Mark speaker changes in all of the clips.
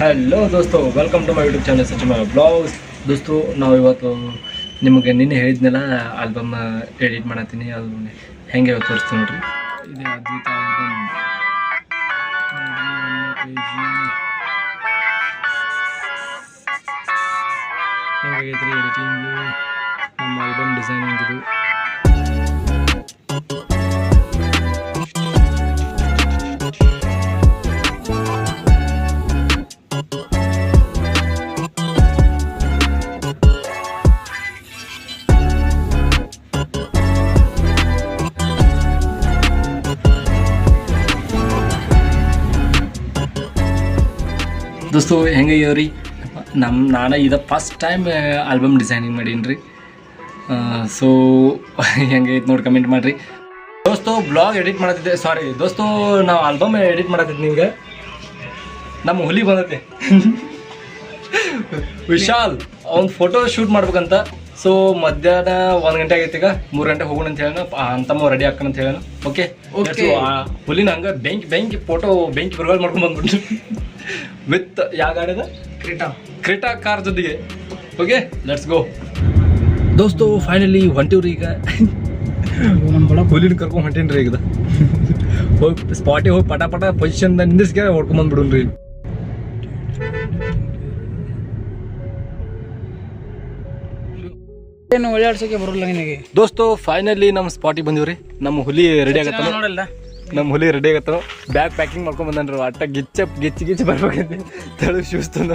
Speaker 1: Hello ದೋಸ್ತು welcome to my YouTube channel ಸಚಿಮ blogs ದೋಸ್ತು, ನಾವು ಇವತ್ತು ನಿಮಗೆ ನಿನ್ನೆ ಹೇಳಿದ್ನೆಲ್ಲ ಆಲ್ಬಮ್ ಎಡಿಟ್ ಮಾಡತ್ತೀನಿ, ಅದು ಹೆಂಗೆ ತೋರಿಸ್ತೀನಿ ನೋಡ್ರಿ. ಇದೆ ಅದ್ಭುತ ಆಲ್ಬಮ್ ಹೆಂಗಾಗೈತ್ರಿ ಎಡಿಟಿಂಗು ನಮ್ಮ ಆಲ್ಬಮ್ ಡಿಸೈನಿಂಗ್ ಇದು ದೋಸ್ತು ಹೆಂಗಯ್ಯವ್ರಿ ನಮ್ಮ ನಾನು ಇದು ಫಸ್ಟ್ ಟೈಮ್ ಆಲ್ಬಮ್ ಡಿಸೈನಿಂಗ್ ಮಾಡೀನಿ ರೀ. ಸೊ ಹೆಂಗೈತೆ ನೋಡಿ ಕಮೆಂಟ್ ಮಾಡಿರಿ. ದೋಸ್ತು ಬ್ಲಾಗ್ ಎಡಿಟ್ ಮಾಡತ್ತಿದ್ದೆ ಸಾರಿ ದೋಸ್ತು ನಾವು ಆಲ್ಬಮ್ ಎಡಿಟ್ ಮಾಡತ್ತಿದ್ದೆ ನಿಮ್ಗೆ? ನಮ್ಮ ಹುಲಿ ಬಂದತೆ. ವಿಶಾಲ್ ಅವ್ನ ಫೋಟೋ ಶೂಟ್ ಮಾಡ್ಬೇಕಂತ. ಸೊ ಮಧ್ಯಾಹ್ನ ಒಂದು ಗಂಟೆ ಆಗೈತೆ ಈಗ. ಮೂರು ಗಂಟೆ ಹೋಗೋಣ ಅಂತ ಹೇಳೋಣ. ಅಂತಮ್ಮ ರೆಡಿ ಹಾಕೋಣ ಅಂತ ಹೇಳೋಣ. ಓಕೆ
Speaker 2: ಓಕೆ
Speaker 1: ಹುಲಿನ ಹಂಗೆ ಬೆಂಕಿ ಬೆಂಕಿ ಫೋಟೋ ಬೆಂಕಿ ಬರ್ಗಾಲ್ ಮಾಡ್ಕೊಂಡು ಬಂದ್ಬಿಟ್ಟು ವಿತ್ ಯಾವ ಗಾಡಿ
Speaker 2: ಕ್ರೀಟಾ.
Speaker 1: ಕ್ರೀಟಾ ಕಾರ್ ಜೊತೆಗೆ. ಓಕೆ ಲೆಟ್ಸ್ ಗೋ ದೋಸ್ತು ಫೈನಲಿ ಹೊಂಟಿವ್ರಿ ಈಗ. ಹುಲಿನ ಕರ್ಕೊಂಡು ಹೊಂಟೇನ್ರಿ ಈಗ. ಹೋಗಿ ಸ್ಪಾಟಿಗೆ ಹೋಗಿ ಪಟ ಪಟ ಪೊಸಿಷನ್ ನಿಂದಿಸ್ಕೆ ಹೊಡ್ಕೊಂಡ್ ಬಂದ್ಬಿಡುನ್ರಿ
Speaker 2: ಏನು ಓಡಾಡ್ಸಕ್ಕೆ ಬರೋಲ್ಲ ನಿನಗೆ?
Speaker 1: ದೋಸ್ತು ಫೈನಲಿ ನಮ್ಮ ಸ್ಪಾಟಿಗೆ ಬಂದಿವ್ರಿ. ನಮ್ಮ ಹುಲಿ ರೆಡಿ ಆಗತ್ತಲ್ಲ.
Speaker 2: ನೋಡಲ್ಲ
Speaker 1: ನಮ್ಮ ಹುಲಿ ರೆಡಿ ಆಗತ್ತ? ಬ್ಯಾಗ್ ಪ್ಯಾಕಿಂಗ್ ಮಾಡ್ಕೊಂಡ್ ಬಂದನ್ರಿ ಅಟ್ಟ ಗಿಚ್ಚ, ಗಿಚ್ಚಿ ಗಿಚ್ಚಿ ಬರ್ಬೇಕಂತ. ತಳು ಶೂಸ್ ತಂದ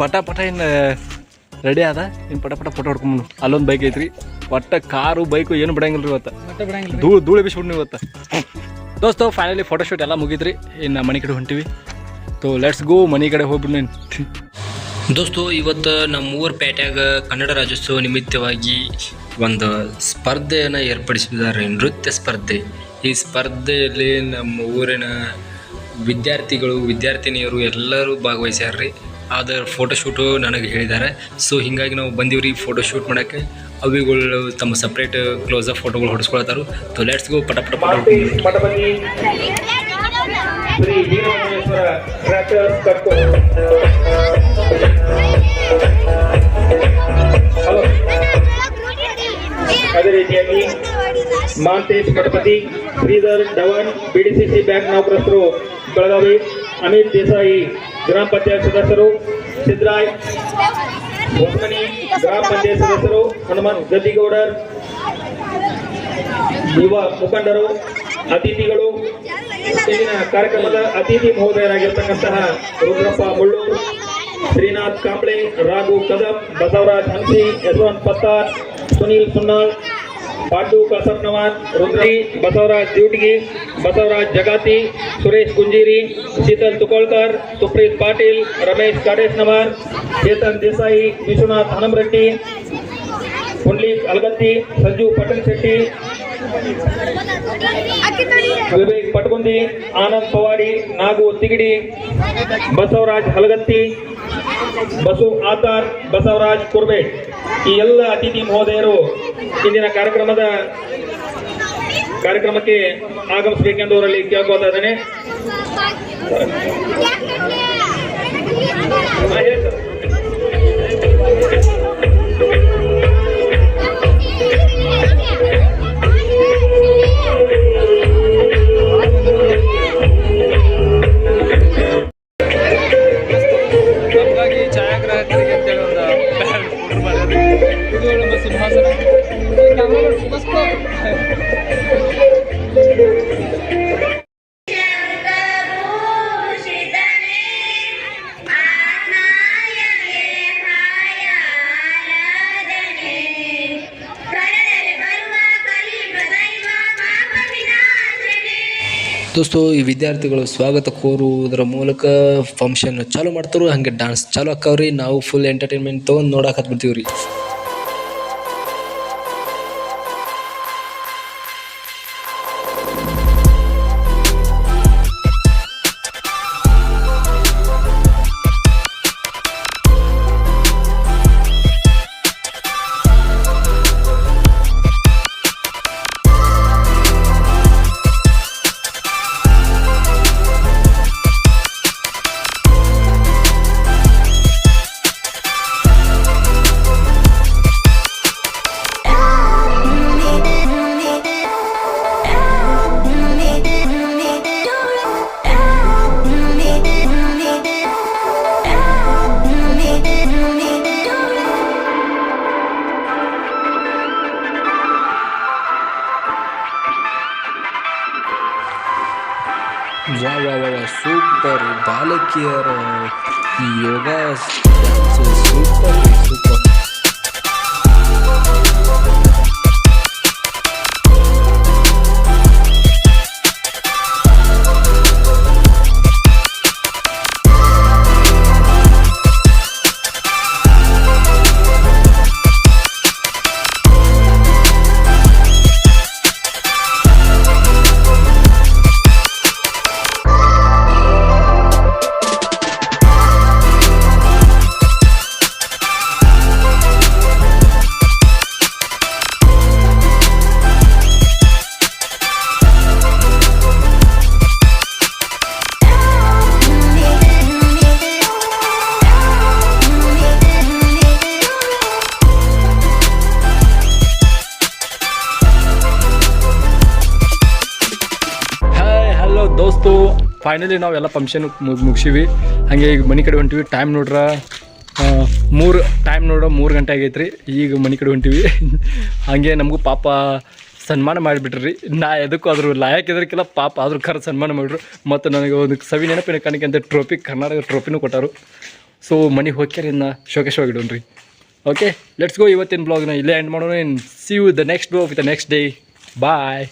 Speaker 1: ಪಟ ಪಟ ಇನ್ನು ರೆಡಿ ಆದ. ಇನ್ನು ಪಟ ಪಟ ಫೋಟೋ ಹೊಡ್ಕೊಂಬಂದು ಅಲ್ಲೊಂದು ಬೈಕ್ ಐತ್ರಿ. ಒಟ್ಟ ಕಾರು ಬೈಕು ಏನು ಬಿಡಂಗಿಲ್ಲ ಇವತ್ತು. ಧೂಳು ಧೂಳು ಬಿಸ್ಬಿಟ್ಟು ಇವತ್ತು. ದೋಸ್ತು ಫೈನಲಿ ಫೋಟೋಶೂಟ್ ಎಲ್ಲ ಮುಗಿದ್ರಿ ಇನ್ನು ಮನೆ ಕಡೆ ಹೊಂಟಿವಿ. ತೋ ಲೆಟ್ಸ್ ಗೋ ಮನೆ ಕಡೆ ಹೋಗ್ಬಿಡು
Speaker 3: ದೋಸ್ತು, ಇವತ್ತು ನಮ್ಮ ಊರ ಪೇಟ್ಯಾಗ ಕನ್ನಡ ರಾಜ್ಯೋತ್ಸವ ನಿಮಿತ್ತವಾಗಿ ಒಂದು ಸ್ಪರ್ಧೆಯನ್ನು ಏರ್ಪಡಿಸಿದ್ದಾರೆ ನೃತ್ಯ ಸ್ಪರ್ಧೆ. ಈ ಸ್ಪರ್ಧೆಯಲ್ಲಿ ನಮ್ಮ ಊರಿನ ವಿದ್ಯಾರ್ಥಿಗಳು ವಿದ್ಯಾರ್ಥಿನಿಯರು ಎಲ್ಲರೂ ಭಾಗವಹಿಸ್ಯಾರ್ರಿ. ಅದರ ಫೋಟೋಶೂಟು ನನಗೆ ಹೇಳಿದ್ದಾರೆ. ಸೊ ಹೀಗಾಗಿ ನಾವು ಬಂದೀವ್ರಿ ಫೋಟೋ ಶೂಟ್ ಮಾಡೋಕ್ಕೆ. ಅವಿಗಳು ತಮ್ಮ ಸಪ್ರೇಟ್ ಕ್ಲೋಸ್ ಅಪ್ ಫೋಟೋಗಳು ಹೊಡಿಸ್ಕೊಳ್ತಾರು ಸೊ ಲೆಟ್ಸ್ ಗೋ ಪಟ ಪಟ ಪಟ
Speaker 4: ಶ್ರೀ ಅದೇ ರೀತಿಯಾಗಿ ಮಾಂತೇಶ್ ಗಣಪತಿ, ಶ್ರೀಧರ್ ಧವನ್ ಬಿಡಿಸಿಸಿ ಬ್ಯಾಂಕ್ ನೌಕರಸ್ಥರು, ಬೆಳಗಾವಿ ಅಮಿತ್ ದೇಸಾಯಿ ಗ್ರಾಮ ಪಂಚಾಯತ್ ಸದಸ್ಯರು, ಸಿದ್ದರಾಯ್, ಹೊಸಮನಿ ಗ್ರಾಮ ಪಂಚಾಯತ್ ಸದಸ್ಯರು, ಹನುಮಂತ್ ಗದ್ದಿಗೌಡರ್, ಯುವ ಮುಖಂಡರು, ಅತಿಥಿಗಳು ಇಲ್ಲಿನ ಕಾರ್ಯಕ್ರಮದ ಅತಿಥಿ ಮಹೋದಯರಾಗಿರ್ತಕ್ಕಂತಹ ರುದ್ರಪ್ಪ ಮುಳ್ಳೂರು, ಶ್ರೀನಾಥ್ ಕಾಂಬ್ಳೆ, ರಾಘು ಕದಂ, ಬಸವರಾಜ್ ಹಂಸಿ ಯಶವಂತ್ ಪತ್ತಾರ್, ಸುನೀಲ್ ಸುನ್ನಾಳ್ ಪಾಂಡು ಕಸರ್ನವಾನ್ ರುದ್ರಿ, ಬಸವರಾಜ್ ದ್ಯೂಟಿಗಿ ಬಸವರಾಜ್ ಜಗಾತಿ, ಸುರೇಶ್ ಗುಂಜೀರಿ, ಶೀತಲ್ ತುಕೋಳ್ಕರ್, ಸುಪ್ರೀತ್ ಪಾಟೀಲ್, ರಮೇಶ್ ಕಾಡೇಶ್ನವರ್ ಚೇತನ್ ದೇಸಾಯಿ, ವಿಶ್ವನಾಥ್ ಹನಮರೆಡ್ಡಿ, ಪುಂಡ್ಲೀಕ್ ಅಲಗತ್ತಿ, ಸಂಜು ಪಟೇಲ್ ಶೆಟ್ಟಿ, ವಿವೇಕ್ ಪಟ್ಗುಂದಿ, ಆನಂದ್ ಪವಾಡಿ, ನಾಗು ತಿಗಡಿ, ಬಸವರಾಜ್ ಹಲಗತ್ತಿ, ಬಸು ಆತಾರ್, ಬಸವರಾಜ್ ಕುರ್ಬೇಟ್ ಈ ಎಲ್ಲ ಅತಿಥಿ ಮಹೋದಯರು ಇಂದಿನ ಕಾರ್ಯಕ್ರಮದ ಕಾರ್ಯಕ್ರಮಕ್ಕೆ ಆಗಮಿಸಬೇಕೆಂದು ಅವರಲ್ಲಿ ಕೇಳ್ಕೊತಾ ಇದ್ದೇನೆ
Speaker 3: ದೋಸ್ತು, ಈ ವಿದ್ಯಾರ್ಥಿಗಳು ಸ್ವಾಗತ ಕೋರುವುದರ ಮೂಲಕ ಫಂಕ್ಷನ್ ಚಾಲೂ ಮಾಡ್ತಾರೋ, ಹಂಗೆ ಡಾನ್ಸ್ ಚಾಲೂ ಹಾಕವ್ರಿ ನಾವು ಫುಲ್ ಎಂಟರ್ಟೈನ್ಮೆಂಟ್ ತೊಗೊಂಡು ನೋಡಕ್ಕೆ ಹತ್ಬಿಡ್ತೀವಿ ರೀ Wow, wow, wow, super. Dale quiero.
Speaker 1: Y yoga es super, super. Finally ನಾವೆಲ್ಲ ಫಂಕ್ಷನ್ ಮುಗಿಸಿವಿ. ಹಾಗೆ ಈಗ ಮನೆ ಕಡೆ ಹೊಂಟಿವಿ. ಟೈಮ್ ನೋಡ್ರ ಮೂರು ಟೈಮ್ ನೋಡ್ರ ಮೂರು ಗಂಟೆ ಆಗೈತ್ರಿ. ಈಗ ಮನೆ ಕಡೆ ಹೊಂಟಿವಿ. ಹಾಗೆ ನಮಗೂ ಪಾಪ ಸನ್ಮಾನ ಮಾಡಿಬಿಟ್ರಿ. ನಾ ಎದಕ್ಕೂ ಅದ್ರ ಲಾಯಕ್ ಇದ್ರಕ್ಕೆಲ್ಲ ಪಾಪ ಆದ್ರೂ ಖರ ಸನ್ಮಾನ ಮಾಡಿದ್ರು. ಮತ್ತು ನನಗೆ ಒಂದು ಸವಿ ನೆನಪಿನ ಕಾಣಿಕೆ ಅಂತ ಟ್ರೋಫಿ ಕರ್ನಾಟಕ ಟ್ರೋಫಿನೂ ಕೊಟ್ಟರು. ಸೊ ಮನೆಗೆ ಹೋಗ್ಯಾರಿಂದ ಶೋಕೇಶವಾಗಿಡೋಣ್ರಿ ಓಕೆ ಲೆಟ್ಸ್ ಗೋ ಇವತ್ತಿನ ಬ್ಲಾಗ್ನ ಇಲ್ಲೇ ಎಂಡ್ ಮಾಡೋಣ. See you the next blog with the next day bye